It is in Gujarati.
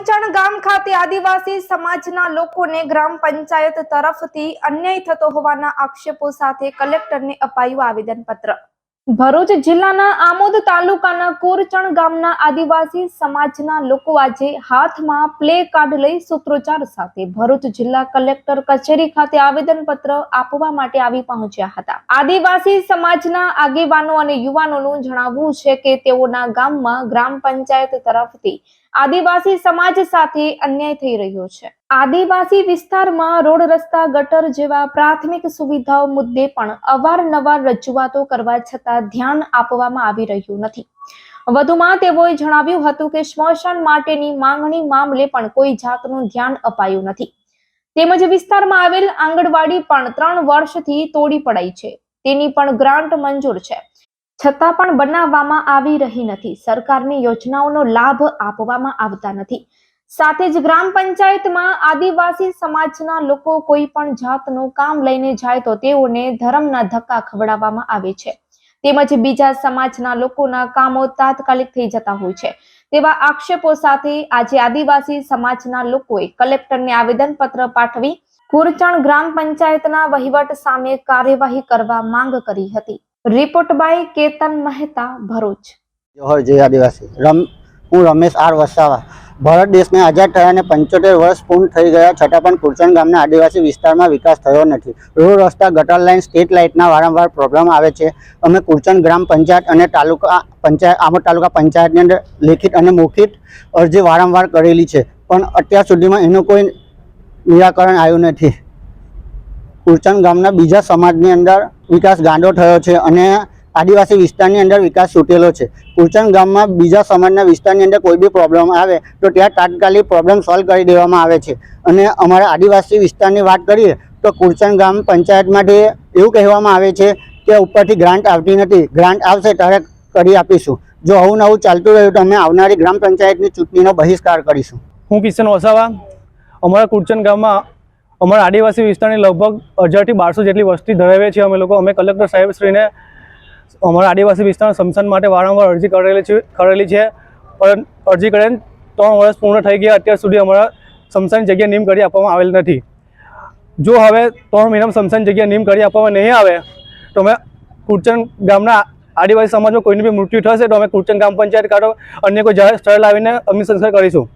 કુરચણ ગામ ખાતે આદિવાસી સમાજના લોકોને ગ્રામ પંચાયત તરફથી અન્યાય થતો હોવાના આક્ષેપો સાથે કલેક્ટરને અપાયું આવેદનપત્ર. ભરૂચ જિલ્લાના આમોદ તાલુકાના કોરચણ ગામના આદિવાસી સમાજના લોકો આજે હાથમાં પ્લે કાર્ડ લઈ સૂત્રોચ્ચાર સાથે ભરૂચ જિલ્લા કલેક્ટર કચેરી ખાતે આવેદનપત્ર આપવા માટે આવી પહોંચ્યા હતા. આદિવાસી સમાજના આગેવાનો અને યુવાનોનું જણાવવું છે કે તેઓના ગામમાં ગ્રામ પંચાયત તરફથી આદિવાસી સમાજ સાથે અન્યાય થઈ રહ્યો છે. આદિવાસી વિસ્તારમાં રોડ રસ્તા, ગટર જેવા પ્રાથમિક સુવિધાઓ મુદ્દે પણ અવારનવાર રજૂઆતો કરવા છતાં ધ્યાન આપવામાં આવી રહ્યું નથી. વધુમાં તેઓએ જણાવ્યું હતું કે સ્મશાન માટેની માંગણી મામલે પણ કોઈ જાતનું ધ્યાન અપાયું નથી. તેમજ વિસ્તારમાં આવેલ આંગણવાડી પણ ત્રણ વર્ષથી તોડી પડાઈ છે. તેની પણ ગ્રાન્ટ મંજૂર છે. છતાં પણ બનાવવામાં આવી રહી નથી. સરકારની યોજનાઓનો લાભ આપવામાં આવતા નથી. સાથે જ ગ્રામ પંચાયતમાં આદિવાસી સમાજના લોકો કોઈ પણ જાતનું કામ લઈને જાય તો તેઓને ધર્મના ધક્કા ખવડાવવામાં આવે છે. તેમજ બીજા સમાજના લોકોના કામો તાત્કાલિક થઈ જતા હોય છે. તેવા આક્ષેપો સાથે આજે આદિવાસી સમાજના લોકોએ કલેક્ટરને આવેદનપત્ર પાઠવી કુરચણ ગ્રામ પંચાયતના વહીવટ સામે કાર્યવાહી કરવા માંગ કરી હતી. Report by Ketan Mehta Bharuch. Johar જય આદિવાસી. રમ, હું રમેશ આર વસાવા. ભારત દેશને આઝાદ થયાને પંચોતેર વર્ષ પૂર્ણ થઈ ગયા છતાં પણ કુરચણ ગામના આદિવાસી વિસ્તારમાં વિકાસ થયો નથી. રોડ, રસ્તા, ગટર લાઇન, સ્ટ્રીટ લાઇટના વારંવાર પ્રોબ્લેમ આવે છે. અમે કુરચણ ગ્રામ પંચાયત અને તાલુકા પંચાયત, આમોદ તાલુકા પંચાયતની અંદર લેખિત અને મૌખિત અરજી વારંવાર કરેલી છે. પણ અત્યાર સુધીમાં એનું કોઈ નિરાકરણ આવ્યું નથી. કુરચણ ગામના બીજા સમાજની અંદર વિકાસ ગાંડો થયો છે અને આદિવાસી વિસ્તારની અંદર વિકાસ છૂટેલો છે. કુરચંદ ગામમાં બીજા સમાજના વિસ્તારની અંદર કોઈ બી પ્રોબ્લેમ આવે તો ત્યાં તાત્કાલિક પ્રોબ્લેમ સોલ્વ કરી દેવામાં આવે છે. અને અમારા આદિવાસી વિસ્તારની વાત કરીએ તો કુરચંદ ગામ પંચાયતમાંથી એવું કહેવામાં આવે છે કે ઉપરથી ગ્રાન્ટ આવતી નથી. ગ્રાન્ટ આવશે ત્યારે કરી આપીશું. જો આવું નવું ચાલતું રહ્યું તો અમે આવનારી ગ્રામ પંચાયતની ચૂંટણીનો બહિષ્કાર કરીશું. હું કિશન વસાવા અમારા કુરચંદ ગામમાં અમારા આદિવાસી વિસ્તારની લગભગ હજારથી બારસો જેટલી વસ્તી ધરાવે છે અમે લોકો. અમે કલેક્ટર સાહેબશ્રીને અમારા આદિવાસી વિસ્તારના સમસાન માટે વારંવાર અરજી કરેલી છે કરેલી છે. પણ અરજી કરીને ત્રણ વર્ષ પૂર્ણ થઈ ગયા. અત્યાર સુધી અમારા સમસાન જગ્યા નિયમ કરી આપવામાં આવેલ નથી. જો હવે ત્રણ મહિનામાં સમસાન જગ્યા નિયમ કરી આપવામાં નહીં આવે, તો અમે કુરચન ગામના આદિવાસી સમાજમાં કોઈનું બી મૃત્યુ થશે તો અમે કુરચન ગ્રામ પંચાયત કાઢો. અન્ય કોઈ જાહેર સ્થળ લાવીને અગ્નિ સંસ્કાર કરીશું.